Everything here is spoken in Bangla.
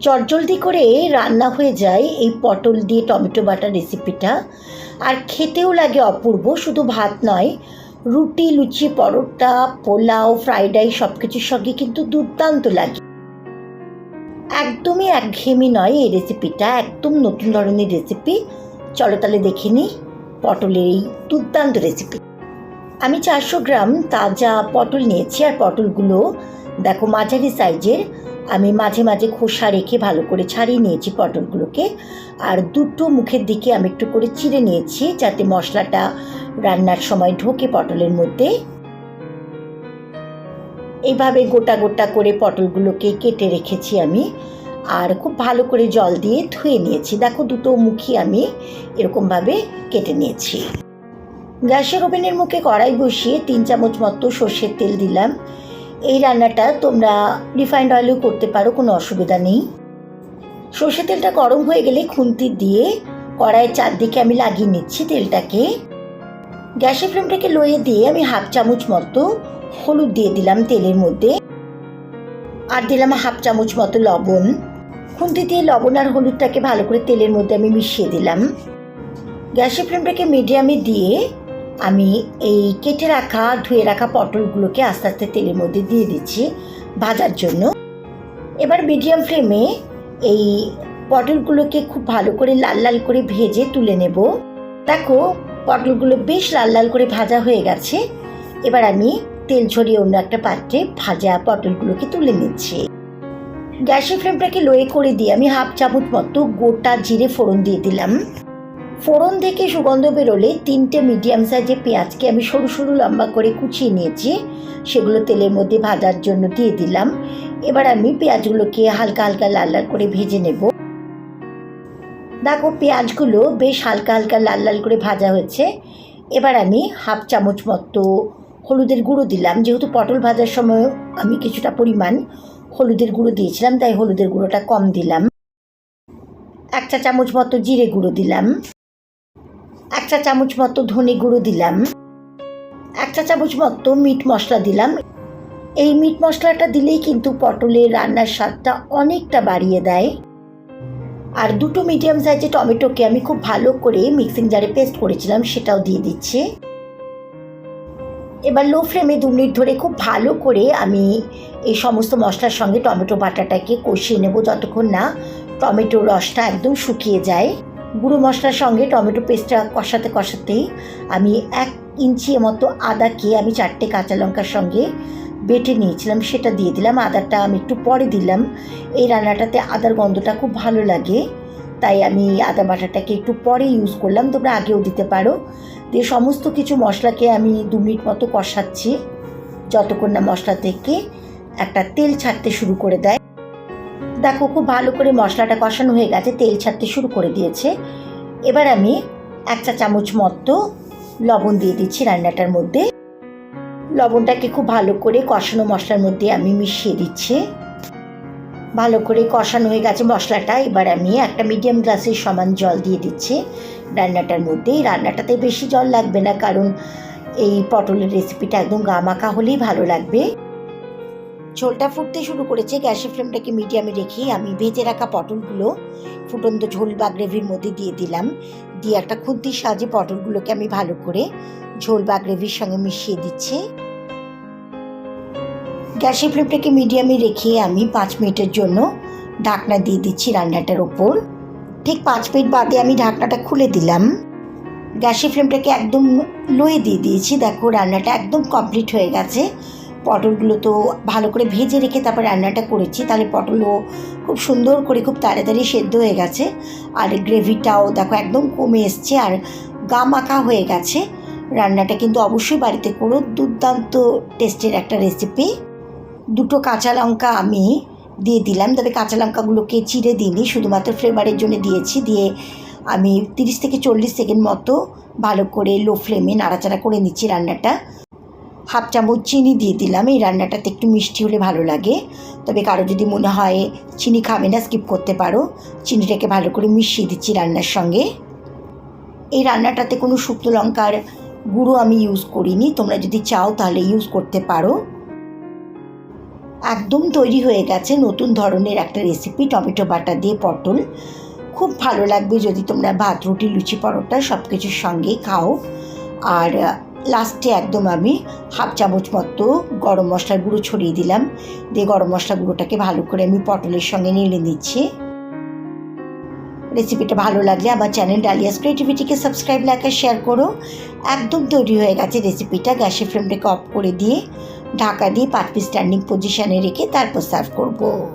চটজলদি করে রান্না হয়ে যায় এই পটল দিয়ে টমেটো বাটার রেসিপিটা। আর খেতেও লাগে অপূর্ব, শুধু ভাত নয়, রুটি, লুচি, পরোটা, পোলাও, ফ্রাইড রাইস সব কিছুর সঙ্গে কিন্তু দুর্দান্ত লাগে। একদমই একঘেয়েমি নয় এই রেসিপিটা, একদম নতুন ধরনের রেসিপি। চলো তাহলে দেখে নিই পটলের এই দুর্দান্ত রেসিপি। আমি চারশো গ্রাম তাজা পটল নিয়েছি আর পটলগুলো দেখো মাঝারি সাইজের। আমি মাঝে মাঝে খোসা রেখে ভালো করে ছাড়িয়ে নিয়েছি পটলগুলোকে। আর দুটো মুখের দিকে আমি একটু করে চিড়ে নিয়েছি যাতে মশলাটা রান্নার সময় ঢোকে পটলের মধ্যে। এইভাবে গোটা গোটা করে পটলগুলোকে কেটে রেখেছি আমি। আর খুব ভালো করে জল দিয়ে ধুয়ে নিয়েছি। দেখো দুটো মুখই আমি এরকমভাবে কেটে নিয়েছি। গ্যাসের ওভেনের মুখে কড়াই বসিয়ে তিন চামচ মতো সর্ষের তেল দিলাম। এই রান্নাটা তোমরা রিফাইন্ড অয়েলেও করতে পারো, কোনো অসুবিধা নেই। সর্ষের তেলটা গরম হয়ে গেলে খুন্তি দিয়ে কড়াইয়ের চারদিকে আমি লাগিয়ে নিচ্ছি তেলটাকে। গ্যাসের ফ্লেমটাকে লয়ে দিয়ে আমি হাফ চামচ মতো হলুদ দিয়ে দিলাম তেলের মধ্যে। আর দিলাম হাফ চামচ মতো লবণ। খুন্তি দিয়ে লবণ আর হলুদটাকে ভালো করে তেলের মধ্যে আমি মিশিয়ে দিলাম। গ্যাসের ফ্লেমটাকে মিডিয়ামে দিয়ে আমি এই কেটে রাখা, ধুয়ে রাখা পটলগুলোকে আস্তে আস্তে তেলের মধ্যে দিয়ে দিচ্ছি ভাজার জন্য। এবার মিডিয়াম ফ্লেমে এই পটলগুলোকে খুব ভালো করে লাল লাল করে ভেজে তুলে নেব। দেখো, পটলগুলো বেশ লাল লাল করে ভাজা হয়ে গেছে। এবার আমি তেল ছড়িয়ে অন্য একটা পাত্রে ভাজা পটলগুলোকে তুলে নিচ্ছি। গ্যাসের ফ্লেমটাকে লোয়ে করে দিয়ে আমি হাফ চামচ মতো গোটা জিরে ফোড়ন দিয়ে দিলাম। ফোড়ন থেকে সুগন্ধ বেরোলে তিনটে মিডিয়াম সাইজের পেঁয়াজকে আমি সরু সরু লম্বা করে কুচিয়ে নিয়েছি। সেগুলো তেলের মধ্যে ভাজার জন্য দিয়ে দিলাম। এবার আমি পেঁয়াজগুলোকে হালকা হালকা লাল লাল করে ভেজে নেব। দেখো, পেঁয়াজগুলো বেশ হালকা হালকা লাল লাল করে ভাজা হয়েছে। এবার আমি হাফ চামচ মতো হলুদের গুঁড়ো দিলাম। যেহেতু পটল ভাজার সময় আমি কিছুটা পরিমাণ হলুদের গুঁড়ো দিয়েছিলাম, তাই হলুদের গুঁড়োটা কম দিলাম। এক চা চামচ মতো জিরে গুঁড়ো দিলাম। এক চা চামচ মতো ধনে গুঁড়ো দিলাম। এক চা চামচ মতো মিট মশলা দিলাম। এই মিট মশলাটা দিলেই কিন্তু পটলের রান্নার স্বাদটা অনেকটা বাড়িয়ে দেয়। আর দুটো মিডিয়াম সাইজের টমেটোকে আমি খুব ভালো করে মিক্সিং জারে পেস্ট করেছিলাম, সেটাও দিয়ে দিচ্ছি। এবার লো ফ্লেমে দু মিনিট ধরে খুব ভালো করে আমি এই সমস্ত মশলার সঙ্গে টমেটো বাটাটাকে কষিয়ে নেব, যতক্ষণ না টমেটোর রসটা একদম শুকিয়ে যায়। গুঁড়ো মশলার সঙ্গে টমেটো পেস্টটা কষাতে কষাতেই আমি এক ইঞ্চি মতো আদাকে আমি চারটে কাঁচা লঙ্কার সঙ্গে বেটে নিয়েছিলাম, সেটা দিয়ে দিলাম। আদাটা আমি একটু পরে দিলাম। এই রান্নাটাতে আদার গন্ধটা খুব ভালো লাগে, তাই আমি আদা বাটাটাকে একটু পরে ইউজ করলাম। তোমরা আগেও দিতে পারো। দিয়ে সমস্ত কিছু মশলাকে আমি দু মিনিট মতো কষাচ্ছি। যতক্ষণ না মশলা থেকে একটা তেল ছাড়তে শুরু করে দেয়। দেখো খুব ভালো করে মশলাটা কষানো হয়ে গেছে, তেল ছাড়তে শুরু করে দিয়েছে। এবার আমি এক চা চামচ মতো লবণ দিয়ে দিচ্ছি রান্নাটার মধ্যে। লবণটাকে খুব ভালো করে কষানো মশলার মধ্যে আমি মিশিয়ে দিচ্ছি। ভালো করে কষানো হয়ে গেছে মশলাটা, এবার আমি একটা মিডিয়াম গ্লাসের সমান জল দিয়ে দিচ্ছি রান্নাটার মধ্যে। এই রান্নাটাতে বেশি জল লাগবে না, কারণ এই পটলের রেসিপিটা একদম গামাখা হলেই ভালো লাগবে। ঝোলটা ফুটতে শুরু করেছে, গ্যাসের ফ্লেমটাকে মিডিয়ামে রেখে আমি ভেজে রাখা পটলগুলো ফুটন্ত ঝোল বা গ্রেভির মধ্যে দিয়ে দিলাম। দিয়ে একটা খুন্তির সাহায্যে পটলগুলোকে আমি ভালো করে ঝোল বা গ্রেভির সঙ্গে মিশিয়ে দিচ্ছি। গ্যাসের ফ্লেমটাকে মিডিয়ামে রেখে আমি পাঁচ মিনিটের জন্য ঢাকনা দিয়ে দিচ্ছি রান্নাটার ওপর। ঠিক পাঁচ মিনিট বাদে আমি ঢাকনাটা খুলে দিলাম। গ্যাসের ফ্লেমটাকে একদম লোয়ে দিয়ে দিয়েছি। দেখো রান্নাটা একদম কমপ্লিট হয়ে গেছে। পটলগুলো তো ভালো করে ভেজে রেখে তারপর রান্নাটা করেছি। তাহলে পটলও খুব সুন্দর করে খুব তাড়াতাড়ি সেদ্ধ হয়ে গেছে। আর গ্রেভিটাও দেখো একদম কমে এসছে আর গা মাখা হয়ে গেছে। রান্নাটা কিন্তু অবশ্যই বাড়িতে করো। দুর্দান্ত টেস্টের একটা রেসিপি দুটো কাঁচা লঙ্কা আমি দিয়ে দিলাম। তবে কাঁচা লঙ্কাগুলোকে চিড়ে দিইনি, শুধুমাত্র ফ্লেভারের জন্য দিয়েছি। দিয়ে আমি তিরিশ থেকে চল্লিশ সেকেন্ড মতো ভালো করে লো ফ্লেমে নাড়াচাড়া করে নিচ্ছি রান্নাটা। হাফ চামচ চিনি দিয়ে দিলাম। এই রান্নাটাতে একটু মিষ্টি হলে ভালো লাগে। তবে কারও যদি মনে হয় চিনি খাবে না স্কিপ করতে পারো। চিনিটাকে ভালো করে মিশিয়ে দিচ্ছি রান্নার সঙ্গে। এই রান্নাটাতে কোনো শুকনো লঙ্কার গুঁড়ো আমি ইউজ করিনি। তোমরা যদি চাও তাহলে ইউজ করতে পারো। একদম তৈরি হয়ে গেছে নতুন ধরনের একটা রেসিপি টমেটো বাটা দিয়ে পটল। খুব ভালো লাগবে যদি তোমরা ভাত, রুটি, লুচি, পরোটা সব কিছুর সঙ্গেই খাও। আর লাস্টে একদম আমি হাফ চামচ মতো গরম মশলার গুঁড়ো ছড়িয়ে দিলাম। দিয়ে গরম মশলা গুঁড়োটাকে ভালো করে আমি পটলের সঙ্গে নেড়ে নিচ্ছি। রেসিপিটা ভালো লাগলে আমার চ্যানেল ডালিয়াস ক্রিয়েটিভিটিকে সাবস্ক্রাইব, লাইক আর শেয়ার করো। একদম তৈরি হয়ে গেছে রেসিপিটা। গ্যাসের ফ্লেমটাকে অফ করে দিয়ে ঢাকা দিয়ে পাঁচ পিস স্ট্যান্ডিং পজিশানে রেখে তারপর সার্ভ করব।